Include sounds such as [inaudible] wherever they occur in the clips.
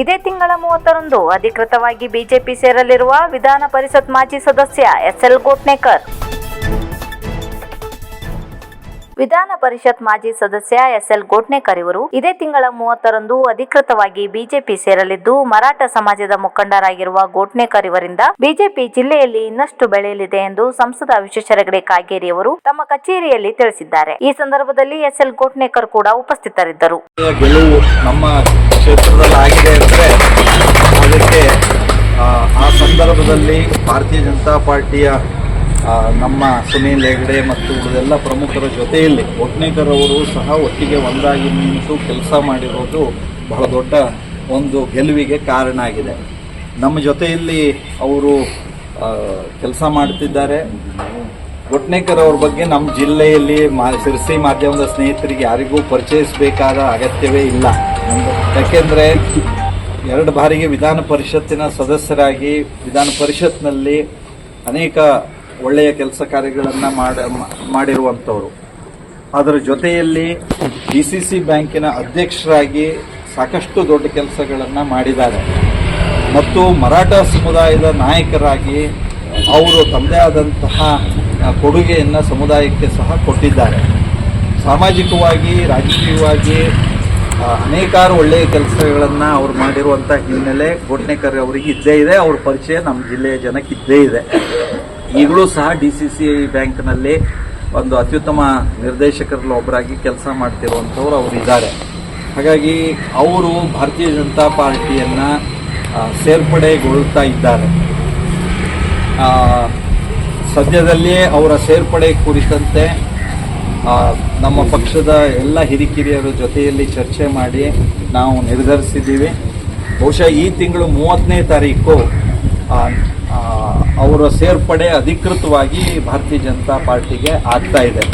ಇದೇ ತಿಂಗಳ ಮೂವತ್ತರಂದು ಅಧಿಕೃತವಾಗಿ ಬಿಜೆಪಿ ಸೇರಲಿರುವ ವಿಧಾನ ಪರಿಷತ್ ಮಾಜಿ ಸದಸ್ಯ ಎಸ್ ಎಲ್ ಗೋಟ್ನೇಕರ್. ವಿಧಾನ ಪರಿಷತ್ ಮಾಜಿ ಸದಸ್ಯ ಎಸ್ಎಲ್ ಗೋಟ್ನೇಕರ್ ಇವರು ಇದೇ ತಿಂಗಳ ಮೂವತ್ತರಂದು ಅಧಿಕೃತವಾಗಿ ಬಿಜೆಪಿ ಸೇರಲಿದ್ದು ಮರಾಠ ಸಮಾಜದ ಮುಖಂಡರಾಗಿರುವ ಗೋಟ್ನೇಕರ್ ಇವರಿಂದ ಬಿಜೆಪಿ ಜಿಲ್ಲೆಯಲ್ಲಿ ಇನ್ನಷ್ಟು ಬೆಳೆಯಲಿದೆ ಎಂದು ಸಂಸದ ವಿಶ್ವೇಶ್ವರಗಡೆ ಕಾಗೇರಿ ಅವರು ತಮ್ಮ ಕಚೇರಿಯಲ್ಲಿ ತಿಳಿಸಿದ್ದಾರೆ. ಈ ಸಂದರ್ಭದಲ್ಲಿ ಎಸ್ ಎಲ್ ಗೋಟ್ನೇಕರ್ ಕೂಡ ಉಪಸ್ಥಿತರಿದ್ದರು. ಭಾರತೀಯ ಜನತಾ ಪಾರ್ಟಿಯ ನಮ್ಮ ಸುನೀಲ್ ಹೆಗ್ಡೆ ಮತ್ತು ಉಳಿದೆಲ್ಲ ಪ್ರಮುಖರ ಜೊತೆಯಲ್ಲಿ ಒಟ್ನೇಕರವರು ಸಹ ಒಟ್ಟಿಗೆ ಒಂದಾಗಿ ನಿಂತು ಕೆಲಸ ಮಾಡಿರೋದು ಬಹಳ ದೊಡ್ಡ ಒಂದು ಗೆಲುವಿಗೆ ಕಾರಣ ಆಗಿದೆ. ನಮ್ಮ ಜೊತೆಯಲ್ಲಿ ಅವರು ಕೆಲಸ ಮಾಡ್ತಿದ್ದಾರೆ. ಒಟ್ನೇಕರ್ ಅವ್ರ ಬಗ್ಗೆ ನಮ್ಮ ಜಿಲ್ಲೆಯಲ್ಲಿ ಮಾ, ಸಿರ್ಸಿ ಮಾಧ್ಯಮದ ಸ್ನೇಹಿತರಿಗೆ ಯಾರಿಗೂ ಪರಿಚಯಿಸಬೇಕಾದ ಅಗತ್ಯವೇ ಇಲ್ಲ. ಯಾಕೆಂದರೆ ಎರಡು ಬಾರಿಗೆ ವಿಧಾನ ಪರಿಷತ್ತಿನ ಸದಸ್ಯರಾಗಿ ವಿಧಾನ ಪರಿಷತ್ನಲ್ಲಿ ಅನೇಕ ಒಳ್ಳೆಯ ಕೆಲಸ ಕಾರ್ಯಗಳನ್ನು ಮಾಡ, ಮಾಡಿರುವಂಥವರು. ಅದರ ಜೊತೆಯಲ್ಲಿ ಡಿ ಸಿ ಸಿ ಬ್ಯಾಂಕಿನ ಅಧ್ಯಕ್ಷರಾಗಿ ಸಾಕಷ್ಟು ದೊಡ್ಡ ಕೆಲಸಗಳನ್ನು ಮಾಡಿದ್ದಾರೆ. ಮತ್ತು ಮರಾಠ ಸಮುದಾಯದ ನಾಯಕರಾಗಿ ಅವರು ತಮ್ಮದೇ ಆದಂತಹ ಕೊಡುಗೆಯನ್ನು ಸಮುದಾಯಕ್ಕೆ ಸಹ ಕೊಟ್ಟಿದ್ದಾರೆ. ಸಾಮಾಜಿಕವಾಗಿ, ರಾಜಕೀಯವಾಗಿ ಅನೇಕಾರು ಒಳ್ಳೆಯ ಕೆಲಸಗಳನ್ನು ಅವ್ರು ಮಾಡಿರುವಂಥ ಹಿನ್ನೆಲೆ ಗೋಟ್ನೇಕರ್ ಅವರಿಗೆ ಇದ್ದೇ ಇದೆ. ಅವ್ರ ಪರಿಚಯ ನಮ್ಮ ಜಿಲ್ಲೆಯ ಜನಕ್ಕೆ ಇದ್ದೇ ಇದೆ. ಈಗಲೂ ಸಹ ಡಿ ಸಿ ಸಿ ಬ್ಯಾಂಕ್ನಲ್ಲಿ ಒಂದು ಅತ್ಯುತ್ತಮ ನಿರ್ದೇಶಕರಲ್ಲಿ ಒಬ್ಬರಾಗಿ ಕೆಲಸ ಮಾಡ್ತಿರುವಂಥವ್ರು ಅವರು ಇದ್ದಾರೆ. ಹಾಗಾಗಿ ಅವರು ಭಾರತೀಯ ಜನತಾ ಪಾರ್ಟಿಯನ್ನು ಸೇರ್ಪಡೆಗೊಳ್ತಾ ಇದ್ದಾರೆ. ಸದ್ಯದಲ್ಲಿಯೇ ಅವರ ಸೇರ್ಪಡೆ ಕುರಿತಂತೆ ನಮ್ಮ ಪಕ್ಷದ ಎಲ್ಲ ಹಿರಿಕಿರಿಯರ ಜೊತೆಯಲ್ಲಿ ಚರ್ಚೆ ಮಾಡಿ ನಾವು ನಿರ್ಧರಿಸಿದ್ದೀವಿ. ಬಹುಶಃ ಈ ತಿಂಗಳು ಮೂವತ್ತನೇ ತಾರೀಕು ಅವರ ಸೇರ್ಪಡೆ ಅಧಿಕೃತವಾಗಿ ಭಾರತೀಯ ಜನತಾ ಪಾರ್ಟಿಗೆ ಆಗ್ತಾ ಇದೆ.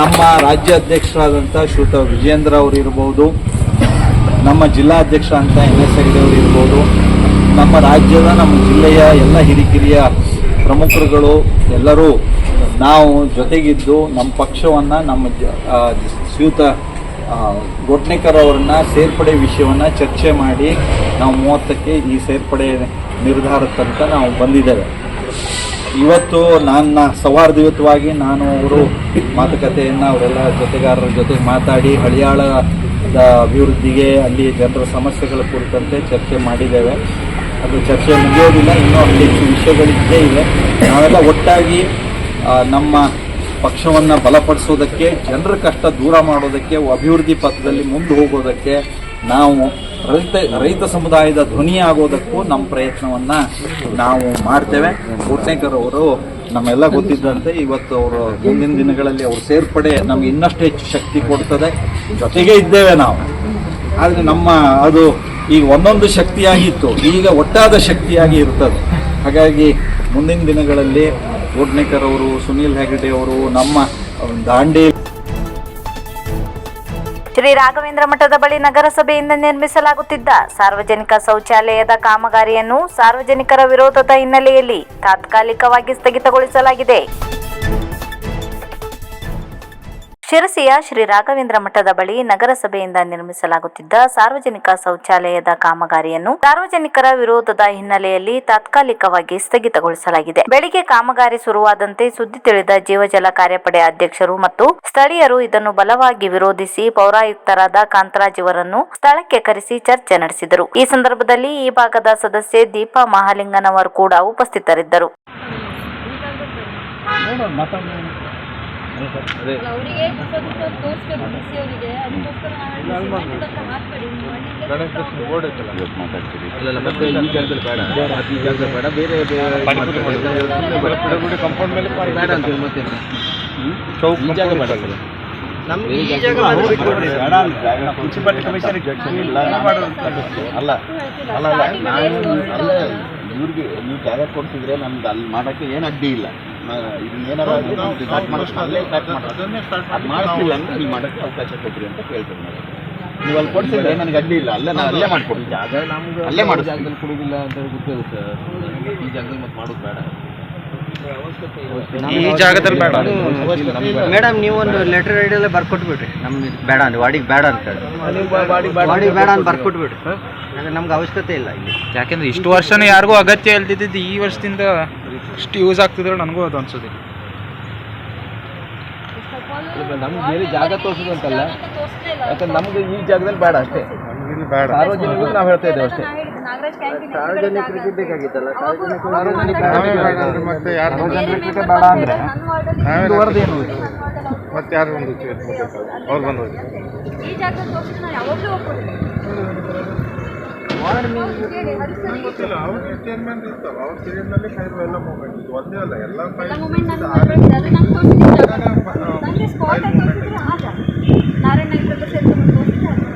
ನಮ್ಮ ರಾಜ್ಯ ಅಧ್ಯಕ್ಷರಾದಂಥ ವಿಜೇಂದ್ರ ಅವರು ಇರ್ಬೋದು, ನಮ್ಮ ಜಿಲ್ಲಾಧ್ಯಕ್ಷ ಅಂತ ಎನ್ ಎಸ್ ಅವರು ಇರ್ಬೋದು, ನಮ್ಮ ರಾಜ್ಯದ, ನಮ್ಮ ಜಿಲ್ಲೆಯ ಎಲ್ಲ ಹಿರಿಕಿರಿಯ ಪ್ರಮುಖರುಗಳು ಎಲ್ಲರೂ ನಾವು ಜೊತೆಗಿದ್ದು ನಮ್ಮ ಪಕ್ಷವನ್ನು ನಮ್ಮ ಶ್ರೀಯುತ ಆ, ಅವರನ್ನು ಸೇರ್ಪಡೆ ವಿಷಯವನ್ನು ಚರ್ಚೆ ಮಾಡಿ ನಾವು ಮೂವತ್ತಕ್ಕೆ ಈ ಸೇರ್ಪಡೆ ನಿರ್ಧಾರ ತನಕ ನಾವು ಬಂದಿದ್ದೇವೆ. ಇವತ್ತು ನನ್ನ ಸೌಹಾರ್ದಯುತವಾಗಿ ನಾನು ಅವರು ಮಾತುಕತೆಯನ್ನು ಅವರೆಲ್ಲ ಜೊತೆಗಾರರ ಜೊತೆ ಮಾತಾಡಿ ಹಳಿಯಾಳದ ಅಭಿವೃದ್ಧಿಗೆ ಅಲ್ಲಿ ಜನರ ಸಮಸ್ಯೆಗಳ ಕುರಿತಂತೆ ಚರ್ಚೆ ಮಾಡಿದ್ದೇವೆ. ಅದು ಚರ್ಚೆ ಮುಗಿಯೋದಿಲ್ಲ ಇನ್ನೂ ಅಲ್ಲಿ ವಿಷಯಗಳಿದ್ದೇ ಇದೆ. ನಾವೆಲ್ಲ ಒಟ್ಟಾಗಿ ನಮ್ಮ ಪಕ್ಷವನ್ನು ಬಲಪಡಿಸೋದಕ್ಕೆ, ಜನರ ಕಷ್ಟ ದೂರ ಮಾಡೋದಕ್ಕೆ, ಅಭಿವೃದ್ಧಿ ಪಥದಲ್ಲಿ ಮುಂದೆ ಹೋಗೋದಕ್ಕೆ ನಾವು ರೈತ ರೈತ ಸಮುದಾಯದ ಧ್ವನಿಯಾಗೋದಕ್ಕೂ ನಮ್ಮ ಪ್ರಯತ್ನವನ್ನು ನಾವು ಮಾಡ್ತೇವೆ. ಕೋಟ್ನೇಕರ್ ಅವರು ನಮ್ಮೆಲ್ಲ ಗೊತ್ತಿದ್ದಂತೆ ಇವತ್ತು ಅವರು ಮುಂದಿನ ದಿನಗಳಲ್ಲಿ ಅವರು ಸೇರ್ಪಡೆ ನಮ್ಗೆ ಇನ್ನಷ್ಟು ಹೆಚ್ಚು ಶಕ್ತಿ ಕೊಡ್ತದೆ. ಜೊತೆಗೆ ಇದ್ದೇವೆ ನಾವು. ಆದರೆ ನಮ್ಮ ಅದು ಈಗ ಒಂದೊಂದು ಶಕ್ತಿಯಾಗಿತ್ತು. ಈಗ ಒಟ್ಟಾದ ಶಕ್ತಿಯಾಗಿ ಇರ್ತದೆ. ಹಾಗಾಗಿ ಮುಂದಿನ ದಿನಗಳಲ್ಲಿ ಕೋಟ್ನೇಕರ್ ಅವರು, ಸುನೀಲ್ ಹೆಗಡೆ ಅವರು, ನಮ್ಮ ದಾಂಡೇ ಶ್ರೀ ರಾಘವೇಂದ್ರ ಮಠದ ಬಳಿ ನಗರಸಭೆಯಿಂದ ನಿರ್ಮಿಸಲಾಗುತ್ತಿದ್ದ ಸಾರ್ವಜನಿಕ ಶೌಚಾಲಯದ ಕಾಮಗಾರಿಯನ್ನು ಸಾರ್ವಜನಿಕರ ವಿರೋಧದ ಹಿನ್ನೆಲೆಯಲ್ಲಿ ತಾತ್ಕಾಲಿಕವಾಗಿ ಸ್ಥಗಿತಗೊಳಿಸಲಾಗಿದೆ. ಶಿರಸಿಯ ಶ್ರೀ ರಾಘವೇಂದ್ರ ಮಠದ ಬಳಿ ನಗರಸಭೆಯಿಂದ ನಿರ್ಮಿಸಲಾಗುತ್ತಿದ್ದ ಸಾರ್ವಜನಿಕ ಶೌಚಾಲಯದ ಕಾಮಗಾರಿಯನ್ನು ಸಾರ್ವಜನಿಕರ ವಿರೋಧದ ಹಿನ್ನೆಲೆಯಲ್ಲಿ ತಾತ್ಕಾಲಿಕವಾಗಿ ಸ್ಥಗಿತಗೊಳಿಸಲಾಗಿದೆ. ಬೆಳಿಗ್ಗೆ ಕಾಮಗಾರಿ ಶುರುವಾದಂತೆ ಸುದ್ದಿ ತಿಳಿದ ಜೀವಜಲ ಕಾರ್ಯಪಡೆ ಅಧ್ಯಕ್ಷರು ಮತ್ತು ಸ್ಥಳೀಯರು ಇದನ್ನು ಬಲವಾಗಿ ವಿರೋಧಿಸಿ ಪೌರಾಯುಕ್ತರಾದ ಕಾಂತರಾಜ್ ಇವರನ್ನು ಸ್ಥಳಕ್ಕೆ ಕರೆಸಿ ಚರ್ಚೆ ನಡೆಸಿದರು. ಈ ಸಂದರ್ಭದಲ್ಲಿ ಈ ಭಾಗದ ಸದಸ್ಯೆ ದೀಪಾ ಮಹಾಲಿಂಗನವರು ಕೂಡ ಉಪಸ್ಥಿತರಿದ್ದರು. ಅವರಿಗೆ ಅದಕ್ಕೋಸ್ಕರ ಕಂಪೌಂಡ್ ಮೇಲೆ ಬೇಡ. ಮತ್ತೆ ಚೌಕ್ ಜಾಗ ಬೇಡ. ಸರ್. ನಮ್ಗೆ ಈ ಜಾಗ ಬಿಟ್ಕೊಡ್ರಿ ಕಮಿಷನ್ ಇಲ್ಲ ಅಲ್ಲ ಅಲ್ಲ ಅಲ್ಲ ನಾನು ಅಲ್ಲೇ ಇವ್ರಿಗೆ ನೀವು ಜಾಗ ಕೊಡ್ತಿದ್ರೆ ನಮ್ದು ಅಲ್ಲಿ ಮಾಡೋಕ್ಕೆ ಏನು ಅಡ್ಡಿ ಇಲ್ಲ. ಇದನ್ನ ಏನಾರ ಸ್ಟಾರ್ಟ್ ಮಾಡೋಷ್ಟು ಅಲ್ಲೇ ಸ್ಟಾರ್ಟ್ ಮಾಡೋದು ಅದು ಮಾಡಿಸ್ತಿಲ್ಲ ಅಂದ್ರೆ ನೀವು ಮಾಡೋಕ್ಕೆ ಅವಕಾಶ ಕೊಡ್ರಿ ಅಂತ ಕೇಳ್ತೀನಿ ನೀವು. ಅಲ್ಲಿ ಕೊಡ್ಸಿದ್ರೆ ನನಗೆ ಅಡ್ಡಿ ಇಲ್ಲ. ಅಲ್ಲೇ ನಾನು ಅಲ್ಲೇ ಮಾಡ್ಕೊಡ್ತೀನಿ. ಜಾಗ ನಮ್ಗೆ ಅಲ್ಲೇ ಮಾಡಿ ಜಾಗದಲ್ಲಿ ಕೊಡೋದಿಲ್ಲ ಅಂತ ಹೇಳಿ ಗೊತ್ತಿರುತ್ತೆ ಈ ಜಾಗದಲ್ಲಿ ಮತ್ತೆ ಮಾಡೋದು ಬೇಡ. ಈ ಜಾಗದಲ್ಲಿ ಬೇಡ. ಮೇಡಮ್ ನೀವು ಒಂದು ಲೆಟರ್ ಎಲ್ಲ ಬರ್ಕೊಟ್ಬಿಡ್ರಿ. ನಮ್ಗೆ ಬೇಡ ಅಂದ್ರೆ ವಾಡಿಗೆ ಬೇಡ ಅಂತ ಹೇಳಿ. ವಾಡಿಗೆ ಬೇಡ ಅಂತ ಬರ್ಕೊಟ್ಬಿಡ್ರಿ. ಯಾಕಂದ್ರೆ ನಮ್ಗೆ ಅವಶ್ಯಕತೆ ಇಲ್ಲ ಇಲ್ಲಿ. ಯಾಕೆಂದ್ರೆ ಇಷ್ಟು ವರ್ಷನೂ ಯಾರಿಗೂ ಅಗತ್ಯ ಇಲ್ದಿದ್ದು ಈ ವರ್ಷದಿಂದ ಇಷ್ಟು ಯೂಸ್ ಆಗ್ತಿದ್ರೆ ನನಗೂ ಅದು ಅನ್ಸೋದಿಲ್ಲ ನಮ್ಗೆ ಬೇರೆ ಜಾಗ ತೋರಿಸೋದಂತಲ್ಲ ಯಾಕಂದ್ರೆ ನಮ್ಗೆ ಈ ಜಾಗದಲ್ಲಿ ಬೇಡ ಅಷ್ಟೇ. ಬೇಡ. ಸಾರ್ವಜನಿಕ ನಾವು ಹೇಳ್ತಾ ಇದ್ದೇವೆ ಅಷ್ಟೇ. ಸಾರ್ವಜನಿಕರಿಗೆ ಬೇಕಾಗಿತ್ತಲ್ಲ? ಮತ್ತೆ ಯಾರು ಸಾರ್ವಜನಿಕರಿಗೆ ಬೇಡ ಅಂದ್ರೆ ನಾವೇ ವರದಿ ಏನು ಮತ್ತೆ ಯಾರು ಒಂದು ಅವ್ರು ಬಂದು ಈ ಜಾಗ ತೋರಿಸಿದ್ರೆ ನಾನು ಯಾವಾಗಲೂ ಹೋಗ್ಬಿಡ್ತೀನಿ ಎಲ್ಲ ಮೂಮೆಂಟ್ ನಾನು ಮಾಡ್ಬೇಕು ಅದು ನಂಗೆ ತೋರಿಸಿದ್ರೆ ನನಗೆ ಸ್ಪಾಟ್ ಎಲ್ಲ ಇಬ್ಬರು ಸೇರ್ಕೊಂಡು ತೋರಿಸಿದ್ರೆ ಅದು.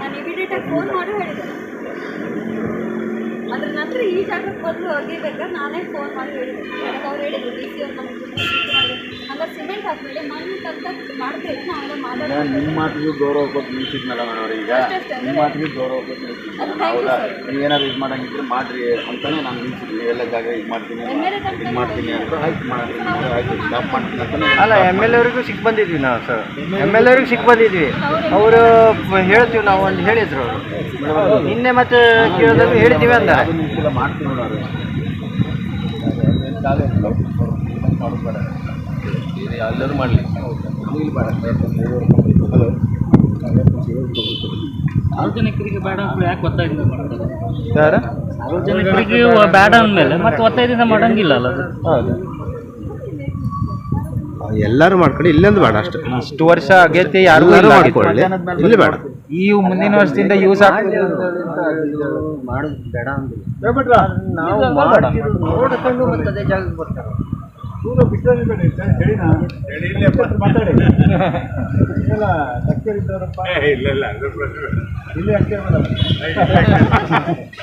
ನಾನು ಇಮಿಡಿಯೇಟಾಗಿ ಫೋನ್ ಮಾಡಿ ಹೇಳಿದೆ. ಅದ್ರ ನಂತರ ಈ ಜಾಗಕ್ಕೆ ಬದಲು ಅಗಿಬೇಕಾದ್ರೆ ನಾನೇ ಫೋನ್ ಮಾಡಿ ಹೇಳಿದೆ. ನನಗೆ ಅವ್ರು ಹೇಳಿದ್ರು ಡಿ ಸಿ ಅವ್ರು ನಮಗೆ ಸಿಮೆಂಟ್ ಹಾಕ್ಬೇಡಿ ಮಣ್ಣು ನಾವೆಲ್ಲ ಮಾತಾಡೋದು ನಿಮ್ಮ ಮಾತಿಗೂ ಗೌರವ ಕೊಟ್ಟು ನಿಲ್ಸಿದ್ನಲ್ಲ ಮೇಡಮ್ ಈಗ. ನಿಮ್ಮ ಮಾತಿಗೂ ಗೌರವ ಕೊಟ್ಟು thank ಹೌದಾ? sir. ನೀವು ಏನಾದ್ರು ಇದು ಮಾಡಂಗಿದ್ರೆ ಮಾಡ್ರಿ ಅಂತಾನೆ ನಾನು ನಿಲ್ಸಿದ್ವಿ ಎಲ್ಲ ಜಾಗ ಇದು ಮಾಡ್ತೀನಿ ಇದು ಮಾಡ್ತೀನಿ ಅಂತ ಆಯ್ತು ಮಾಡ್ತೀನಿ ಆಯ್ತು ಸ್ಟಾಪ್ ಮಾಡ್ತೀನಿ ಅಂತಾನೆ ಅಲ್ಲ ಎಂ ಎಲ್ ಎವ್ರಿಗೂ ಸಿಕ್ ಬಂದಿದ್ವಿ ನಾವು ಸರ್ ಎಂ ಎಲ್ ಎವ್ರಿಗೆ ಸಿಕ್ ಬಂದಿದ್ವಿ. ಅವರು ಹೇಳ್ತೀವಿ ನಾವು ಒಂದು ಹೇಳಿದ್ರು ಅವರು. ನಿನ್ನೆ ಮತ್ತೆ ಕೇಳಿದಾಗ ಹೇಳ್ತೀವಿ ಅಂದ. ಅದು ನಿಲ್ಸಿಲ್ಲ ಮಾಡ್ತೀನಿ ನೋಡೋರು ಎಲ್ಲರೂ ಮಾಡಲಿ ಹಲೋ ಸಾರ್ವಜನಿಕರಿಗೆ ಬೇಡ ಯಾಕೆ ಒತ್ತಾಯದಿಂದ ಮಾಡ್ತಾರೆ? ಯಾರ? ಸಾರ್ವಜನಿಕರಿಗೆ ಬೇಡ ಅಂದಮೇಲೆ ಮತ್ತೆ ಒತ್ತಾಯದಿಂದ ಮಾಡಂಗಿಲ್ಲ ಅಲ್ಲ ಅದು? ಎಲ್ಲರೂ ಮಾಡ್ಕೊಂಡು ಇಲ್ಲೊಂದು ಬೇಡ ಅಷ್ಟೇ. ಇಷ್ಟು ವರ್ಷ ಅಗತ್ಯ ಯಾರು ಮಾಡ್ಕೊಳ್ಳಿ. ಇಲ್ಲಿ ಬೇಡ. ಈ ಮುಂದಿನ ವರ್ಷದಿಂದ ಯೂಸ್ ಆಗ್ತದೆ. ಮಾಡೋದು ಬೇಡ ಅಂದಿಲ್ಲ. ನಾವು ನೋಡ್ಕೊಂಡು ಮತ್ತೆ ಅದೇ ಜಾಗಕ್ಕೆ ಬರ್ತಾರೆ. [laughs] [laughs]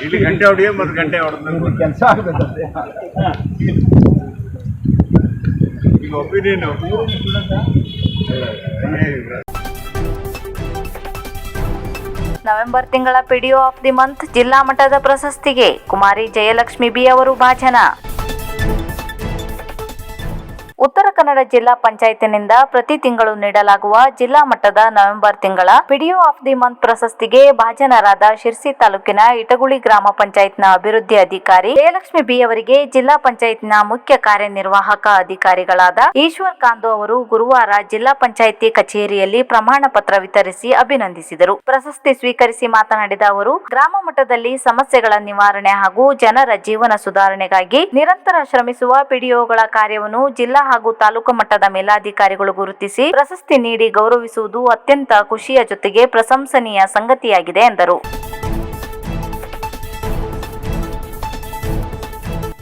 ಇಲ್ಲಿ ಗಂಟೆ ಹೊಡಿಯೋ ಮತ್ತು ಗಂಟೆ ಹೊಡೆದ. ಕೆಲಸ ಆಗ್ಬೇಕಂತೆ ಈಗ ಒಪಿನಿಯನ್ ನವೆಂಬರ್ ತಿಂಗಳ ಪಿಡಿಒ ಆಫ್ ದಿ ಮಂತ್ ಜಿಲ್ಲಾ ಮಟ್ಟದ ಪ್ರಶಸ್ತಿಗೆ ಕುಮಾರಿ ಜಯಲಕ್ಷ್ಮಿ ಬಿ ಅವರು ಭಾಜನ. ಉತ್ತರ ಕನ್ನಡ ಜಿಲ್ಲಾ ಪಂಚಾಯತಿನಿಂದ ಪ್ರತಿ ತಿಂಗಳು ನೀಡಲಾಗುವ ಜಿಲ್ಲಾ ಮಟ್ಟದ ನವೆಂಬರ್ ತಿಂಗಳ ಪಿಡಿಒ ಆಫ್ ದಿ ಮಂತ್ ಪ್ರಶಸ್ತಿಗೆ ಭಾಜನರಾದ ಶಿರ್ಸಿ ತಾಲೂಕಿನ ಇಟಗುಳಿ ಗ್ರಾಮ ಪಂಚಾಯತ್ನ ಅಭಿವೃದ್ಧಿ ಅಧಿಕಾರಿ ಜಯಲಕ್ಷ್ಮಿ ಬಿ ಅವರಿಗೆ ಜಿಲ್ಲಾ ಪಂಚಾಯತ್ನ ಮುಖ್ಯ ಕಾರ್ಯನಿರ್ವಾಹಕ ಅಧಿಕಾರಿಗಳಾದ ಈಶ್ವರ್ ಕಾಂದು ಅವರು ಗುರುವಾರ ಜಿಲ್ಲಾ ಪಂಚಾಯಿತಿ ಕಚೇರಿಯಲ್ಲಿ ಪ್ರಮಾಣ ಪತ್ರ ವಿತರಿಸಿ ಅಭಿನಂದಿಸಿದರು. ಪ್ರಶಸ್ತಿ ಸ್ವೀಕರಿಸಿ ಮಾತನಾಡಿದ ಅವರು, ಗ್ರಾಮ ಮಟ್ಟದಲ್ಲಿ ಸಮಸ್ಯೆಗಳ ನಿವಾರಣೆ ಹಾಗೂ ಜನರ ಜೀವನ ಸುಧಾರಣೆಗಾಗಿ ನಿರಂತರ ಶ್ರಮಿಸುವ ಪಿಡಿಒಗಳ ಕಾರ್ಯವನ್ನು ಜಿಲ್ಲಾ ಹಾಗೂ ತಾಲೂಕು ಮಟ್ಟದ ಮೇಲಾಧಿಕಾರಿಗಳು ಗುರುತಿಸಿ ಪ್ರಶಸ್ತಿ ನೀಡಿ ಗೌರವಿಸುವುದು ಅತ್ಯಂತ ಖುಷಿಯ ಜೊತೆಗೆ ಪ್ರಶಂಸನೀಯ ಸಂಗತಿಯಾಗಿದೆ ಎಂದರು.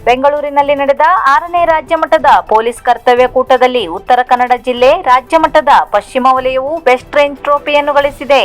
ಬೆಂಗಳೂರಿನಲ್ಲಿ ನಡೆದ ಆರನೇ ರಾಜ್ಯ ಮಟ್ಟದ ಪೊಲೀಸ್ ಕರ್ತವ್ಯ ಕೂಟದಲ್ಲಿ ಉತ್ತರ ಕನ್ನಡ ಜಿಲ್ಲೆ ರಾಜ್ಯ ಮಟ್ಟದ ಪಶ್ಚಿಮ ವಲಯವು ಬೆಸ್ಟ್ ರೇಂಜ್ ಟ್ರೋಫಿಯನ್ನು ಗಳಿಸಿದೆ.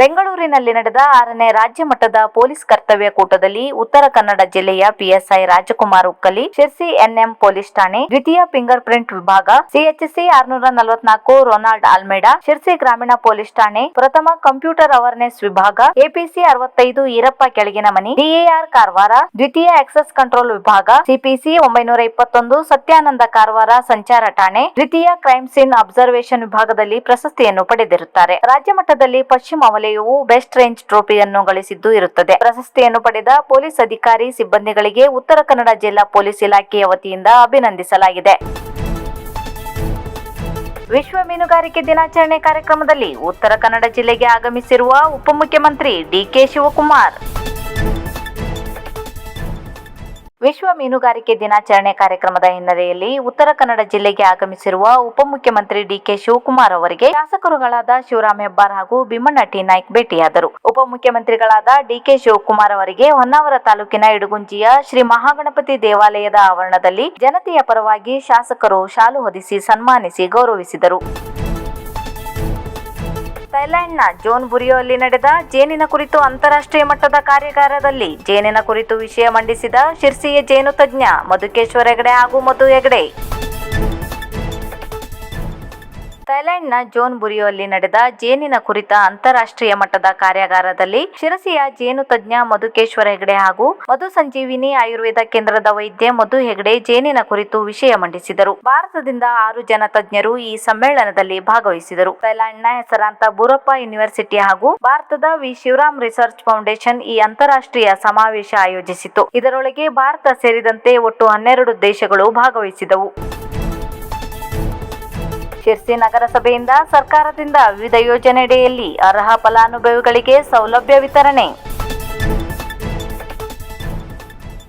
ಬೆಂಗಳೂರಿನಲ್ಲಿ ನಡೆದ ಆರನೇ ರಾಜ್ಯ ಮಟ್ಟದ ಪೊಲೀಸ್ ಕರ್ತವ್ಯ ಕೂಟದಲ್ಲಿ ಉತ್ತರ ಕನ್ನಡ ಜಿಲ್ಲೆಯ PSI Rajkumar Ukkali, Sirsi NM police ಠಾಣೆ, ದ್ವಿತೀಯ ಫಿಂಗರ್ ಪ್ರಿಂಟ್ ವಿಭಾಗ, ಸಿಎಚ್ಸಿ ಆರ್ನೂರ ನಲವತ್ನಾಲ್ಕು ರೊನಾಲ್ಡ್ ಆಲ್ಮೇಡಾ, ಶಿರ್ಸಿ ಗ್ರಾಮೀಣ ಪೊಲೀಸ್ ಠಾಣೆ, ಪ್ರಥಮ ಕಂಪ್ಯೂಟರ್ ಅವೇರ್ನೆಸ್ ವಿಭಾಗ, ಎಪಿಸಿ ಅರವತ್ತೈದು ಈರಪ್ಪ ಕೆಳಗಿನ ಮನಿ, ಡಿಎಆರ್ ಕಾರವಾರ, ದ್ವಿತೀಯ ಆಕ್ಸೆಸ್ ಕಂಟ್ರೋಲ್ ವಿಭಾಗ, ಸಿಪಿಸಿ ಒಂಬೈನೂರ ಇಪ್ಪತ್ತೊಂದು ಸತ್ಯಾನಂದ ಕಾರವಾರ ಸಂಚಾರ ಠಾಣೆ, ದ್ವಿತೀಯ ಕ್ರೈಮ್ ಸೀನ್ ಅಬ್ಸರ್ವೇಷನ್ ವಿಭಾಗದಲ್ಲಿ ಪ್ರಶಸ್ತಿಯನ್ನು ಪಡೆದಿರುತ್ತಾರೆ. ರಾಜ್ಯ ಮಟ್ಟದಲ್ಲಿ ಪಶ್ಚಿಮ ವಲಯವು ಬೆಸ್ಟ್ ರೇಂಜ್ ಟ್ರೋಫಿಯನ್ನು ಗಳಿಸಿದ್ದು ಇರುತ್ತದೆ. ಪ್ರಶಸ್ತಿಯನ್ನು ಪಡೆದ ಪೊಲೀಸ್ ಅಧಿಕಾರಿ ಸಿಬ್ಬಂದಿಗಳಿಗೆ ಉತ್ತರ ಕನ್ನಡ ಜಿಲ್ಲಾ ಪೊಲೀಸ್ ಇಲಾಖೆಯ ವತಿಯಿಂದ ಅಭಿನಂದಿಸಲಾಗಿದೆ. ವಿಶ್ವ ಮೀನುಗಾರಿಕೆ ದಿನಾಚರಣೆ ಕಾರ್ಯಕ್ರಮದಲ್ಲಿ ಉತ್ತರ ಕನ್ನಡ ಜಿಲ್ಲೆಗೆ ಆಗಮಿಸಿರುವ ಉಪಮುಖ್ಯಮಂತ್ರಿ ಡಿಕೆ ಶಿವಕುಮಾರ್. ವಿಶ್ವ ಮೀನುಗಾರಿಕೆ ದಿನಾಚರಣೆ ಕಾರ್ಯಕ್ರಮದ ಹಿನ್ನೆಲೆಯಲ್ಲಿ ಉತ್ತರ ಕನ್ನಡ ಜಿಲ್ಲೆಗೆ ಆಗಮಿಸಿರುವ ಉಪಮುಖ್ಯಮಂತ್ರಿ ಡಿಕೆ ಶಿವಕುಮಾರ್ ಅವರಿಗೆ ಶಾಸಕರುಗಳಾದ ಶಿವರಾಮ್ ಹೆಬ್ಬಾರ್ ಹಾಗೂ ಭೀಮಣ್ಣ ಟಿ ನಾಯ್ಕ್ ಭೇಟಿಯಾದರು. ಉಪಮುಖ್ಯಮಂತ್ರಿಗಳಾದ ಡಿಕೆ ಶಿವಕುಮಾರ್ ಅವರಿಗೆ ಹೊನ್ನಾವರ ತಾಲೂಕಿನ ಇಡಗುಂಜಿಯ ಶ್ರೀ ಮಹಾಗಣಪತಿ ದೇವಾಲಯದ ಆವರಣದಲ್ಲಿ ಜನತೆಯ ಪರವಾಗಿ ಶಾಸಕರು ಶಾಲು ಹೊದಿಸಿ ಸನ್ಮಾನಿಸಿ ಗೌರವಿಸಿದರು. ಥೈಲ್ಯಾಂಡ್ನ ಜೋನ್ ಬುರಿಯೋಲ್ಲಿ ನಡೆದ ಜೇನಿನ ಕುರಿತು ಅಂತಾರಾಷ್ಟ್ರೀಯ ಮಟ್ಟದ ಕಾರ್ಯಾಗಾರದಲ್ಲಿ ಜೇನಿನ ಕುರಿತು ವಿಷಯ ಮಂಡಿಸಿದ ಶಿರ್ಸಿಯ ಜೇನು ತಜ್ಞ ಮಧುಕೇಶ್ವರ ಹೆಗಡೆ ಹಾಗೂ ಮಧು ಹೆಗಡೆ. ಥೈಲ್ಯಾಂಡ್ನ ಜೋನ್ ಬುರಿಯೋಲ್ಲಿ ನಡೆದ ಜೇನಿನ ಕುರಿತ ಅಂತಾರಾಷ್ಟ್ರೀಯ ಮಟ್ಟದ ಕಾರ್ಯಾಗಾರದಲ್ಲಿ ಶಿರಸಿಯ ಜೇನು ತಜ್ಞ ಮಧುಕೇಶ್ವರ ಹೆಗಡೆ ಹಾಗೂ ಮಧು ಸಂಜೀವಿನಿ ಆಯುರ್ವೇದ ಕೇಂದ್ರದ ವೈದ್ಯ ಮಧು ಹೆಗಡೆ ಜೇನಿನ ಕುರಿತು ವಿಷಯ ಮಂಡಿಸಿದರು. ಭಾರತದಿಂದ ಆರು ಜನ ತಜ್ಞರು ಈ ಸಮ್ಮೇಳನದಲ್ಲಿ ಭಾಗವಹಿಸಿದರು. ಥೈಲ್ಯಾಂಡ್ನ ಹೆಸರಾಂತ ಬೂರಪ್ಪ ಯೂನಿವರ್ಸಿಟಿ ಹಾಗೂ ಭಾರತದ ವಿ. ಶಿವರಾಮ್ ರಿಸರ್ಚ್ ಫೌಂಡೇಶನ್ ಈ ಅಂತಾರಾಷ್ಟ್ರೀಯ ಸಮಾವೇಶ ಆಯೋಜಿಸಿತು. ಇದರೊಳಗೆ ಭಾರತ ಸೇರಿದಂತೆ ಒಟ್ಟು ಹನ್ನೆರಡು ದೇಶಗಳು ಭಾಗವಹಿಸಿದವು. ಶಿರ್ಸಿ ನಗರಸಭೆಯಿಂದ ಸರ್ಕಾರದಿಂದ ವಿವಿಧ ಯೋಜನೆಯಡಿಯಲ್ಲಿ ಅರ್ಹ ಫಲಾನುಭವಿಗಳಿಗೆ ಸೌಲಭ್ಯ ವಿತರಣೆ.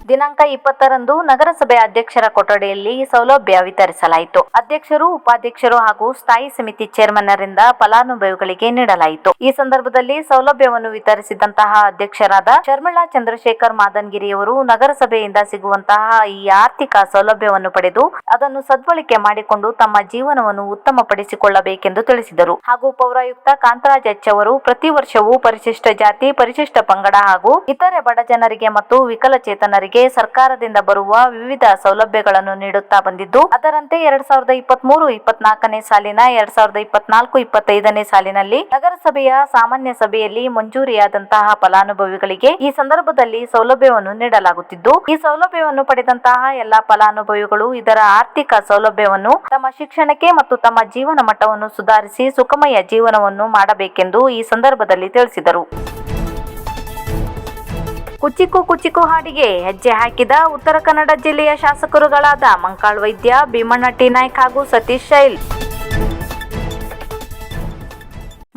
ದಿನಾಂಕ ಇಪ್ಪತ್ತರಂದು ನಗರಸಭೆ ಅಧ್ಯಕ್ಷರ ಕೊಠಡಿಯಲ್ಲಿ ಸೌಲಭ್ಯ ವಿತರಿಸಲಾಯಿತು. ಅಧ್ಯಕ್ಷರು, ಉಪಾಧ್ಯಕ್ಷರು ಹಾಗೂ ಸ್ಥಾಯಿ ಸಮಿತಿ ಚೇರ್ಮನ್ನರಿಂದ ಫಲಾನುಭವಿಗಳಿಗೆ ನೀಡಲಾಯಿತು. ಈ ಸಂದರ್ಭದಲ್ಲಿ ಸೌಲಭ್ಯವನ್ನು ವಿತರಿಸಿದಂತಹ ಅಧ್ಯಕ್ಷರಾದ ಶರ್ಮಿಳಾ ಚಂದ್ರಶೇಖರ್ ಮಾದನ್ಗಿರಿಯವರು ನಗರಸಭೆಯಿಂದ ಸಿಗುವಂತಹ ಈ ಆರ್ಥಿಕ ಸೌಲಭ್ಯವನ್ನು ಪಡೆದು ಅದನ್ನು ಸದ್ಬಳಕೆ ಮಾಡಿಕೊಂಡು ತಮ್ಮ ಜೀವನವನ್ನು ಉತ್ತಮಪಡಿಸಿಕೊಳ್ಳಬೇಕೆಂದು ತಿಳಿಸಿದರು. ಹಾಗೂ ಪೌರಾಯುಕ್ತ ಕಾಂತರಾಜ್ ಎಚ್ ಅವರು ಪ್ರತಿ ವರ್ಷವೂ ಪರಿಶಿಷ್ಟ ಜಾತಿ, ಪರಿಶಿಷ್ಟ ಪಂಗಡ ಹಾಗೂ ಇತರೆ ಬಡ ಜನರಿಗೆ ಮತ್ತು ವಿಕಲಚೇತನರಿಗೆ ಸರ್ಕಾರದಿಂದ ಬರುವ ವಿವಿಧ ಸೌಲಭ್ಯಗಳನ್ನು ನೀಡುತ್ತಾ ಬಂದಿದ್ದು, ಅದರಂತೆ ಎರಡ್ ಸಾವಿರದ ಇಪ್ಪತ್ತ್ ಮೂರು ಇಪ್ಪತ್ನಾಲ್ಕನೇ ಸಾಲಿನ, ಎರಡ್ ಸಾವಿರದ ಇಪ್ಪತ್ನಾಲ್ಕು, ಇಪ್ಪತ್ತೈದನೇ ಸಾಲಿನಲ್ಲಿ ನಗರಸಭೆಯ ಸಾಮಾನ್ಯ ಸಭೆಯಲ್ಲಿ ಮಂಜೂರಿಯಾದಂತಹ ಫಲಾನುಭವಿಗಳಿಗೆ ಈ ಸಂದರ್ಭದಲ್ಲಿ ಸೌಲಭ್ಯವನ್ನು ನೀಡಲಾಗುತ್ತಿದ್ದು, ಈ ಸೌಲಭ್ಯವನ್ನು ಪಡೆದಂತಹ ಎಲ್ಲಾ ಫಲಾನುಭವಿಗಳು ಇದರ ಆರ್ಥಿಕ ಸೌಲಭ್ಯವನ್ನು ತಮ್ಮ ಶಿಕ್ಷಣಕ್ಕೆ ಮತ್ತು ತಮ್ಮ ಜೀವನ ಮಟ್ಟವನ್ನು ಸುಧಾರಿಸಿ ಸುಖಮಯ ಜೀವನವನ್ನು ಮಾಡಬೇಕೆಂದು ಈ ಸಂದರ್ಭದಲ್ಲಿ ತಿಳಿಸಿದರು. ಕುಚಿಕು ಕುಚಿಕು ಹಾಡಿಗೆ ಹೆಜ್ಜೆ ಹಾಕಿದ ಉತ್ತರ ಕನ್ನಡ ಜಿಲ್ಲೆಯ ಶಾಸಕರುಗಳಾದ ಮಂಕಾಳ್ ವೈದ್ಯ, ಭೀಮಣ್ಣ ಟಿ ನಾಯ್ಕ್ ಹಾಗೂ ಸತೀಶ್ ಶೈಲ್.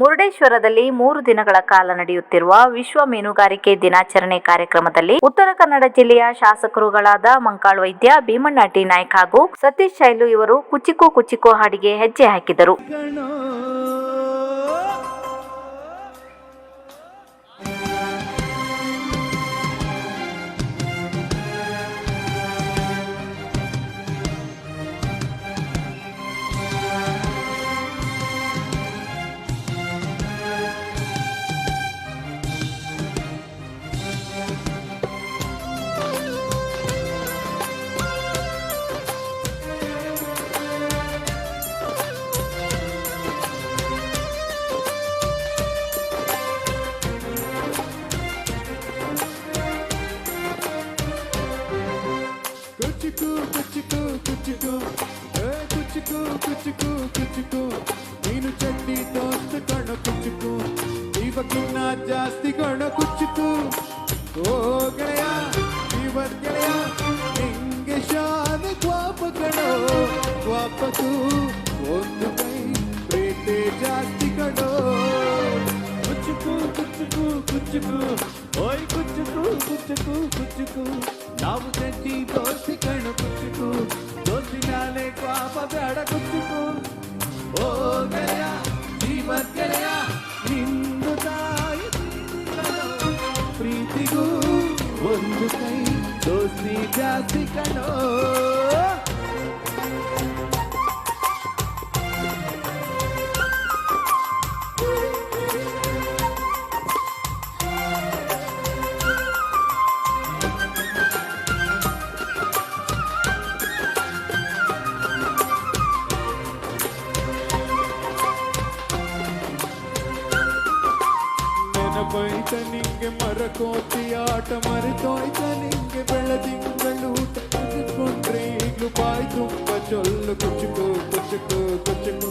ಮುರುಡೇಶ್ವರದಲ್ಲಿ ಮೂರು ದಿನಗಳ ಕಾಲ ನಡೆಯುತ್ತಿರುವ ವಿಶ್ವ ಮೀನುಗಾರಿಕೆ ದಿನಾಚರಣೆ ಕಾರ್ಯಕ್ರಮದಲ್ಲಿ ಉತ್ತರ ಕನ್ನಡ ಜಿಲ್ಲೆಯ ಶಾಸಕರುಗಳಾದ ಮಂಕಾಳ್ ವೈದ್ಯ, ಭೀಮಣ್ಣ ಟಿ ನಾಯ್ಕ್ ಹಾಗೂ ಸತೀಶ್ ಶೈಲು ಇವರು ಕುಚಿಕು ಕುಚಿಕು ಹಾಡಿಗೆ ಹೆಜ್ಜೆ ಹಾಕಿದರು. ಪಾಪ ಬೇಡ ಕುಚುಕು ಓ ಗೆಳೆಯ ಜೀವ ಗೆಳೆಯ ನಿಂದು ತಾಯಿ ಕಣೋ. ಪ್ರೀತಿಗೂ ಒಂದು ಕೈ ದೋಸ್ತಿ ಜಾಸ್ತಿ ಕಣೋ ಈಗ್ಲೂ ಬಾಯ್ ತುಂಬ ಚೊಲ್ಲು ಕುಚುಕು ಕುಚುಕು ಕುಚುಕು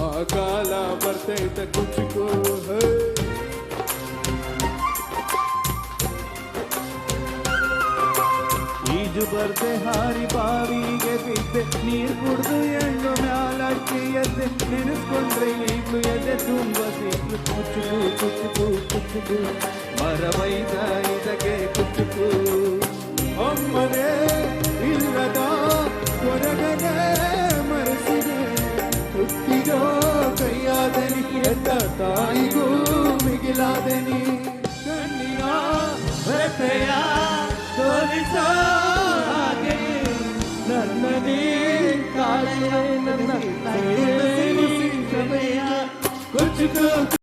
ಆ ಕಾಲ ಬರ್ತೈತ ಕುಚುಕು ಹೇ ಈಜು ಬರ್ದೆ ಹಾರಿ ಬಾವಿಗೆ ಬಿದ್ದೆ ನೀರ್ ಕುಡ್ದು ಎಣ್ಣು ಮ್ಯಾಲಕ್ಕಿ ಎದ್ದೆ ನೆನೆಸ್ಕೊಂಡ್ರೆ ಈಗ್ಲೂ ಎದೆ ತುಂಬ ಸಿಗ್ಲು ಕುಚುಕು ಕುಚುಕು ಕುಚುಕು ಮರವೈದ ಇದಕ್ಕೆ ಕುಚುಕು ಕಾಳೆಯ ನನ್ನ ಸಮಯ ಕುಚುಕು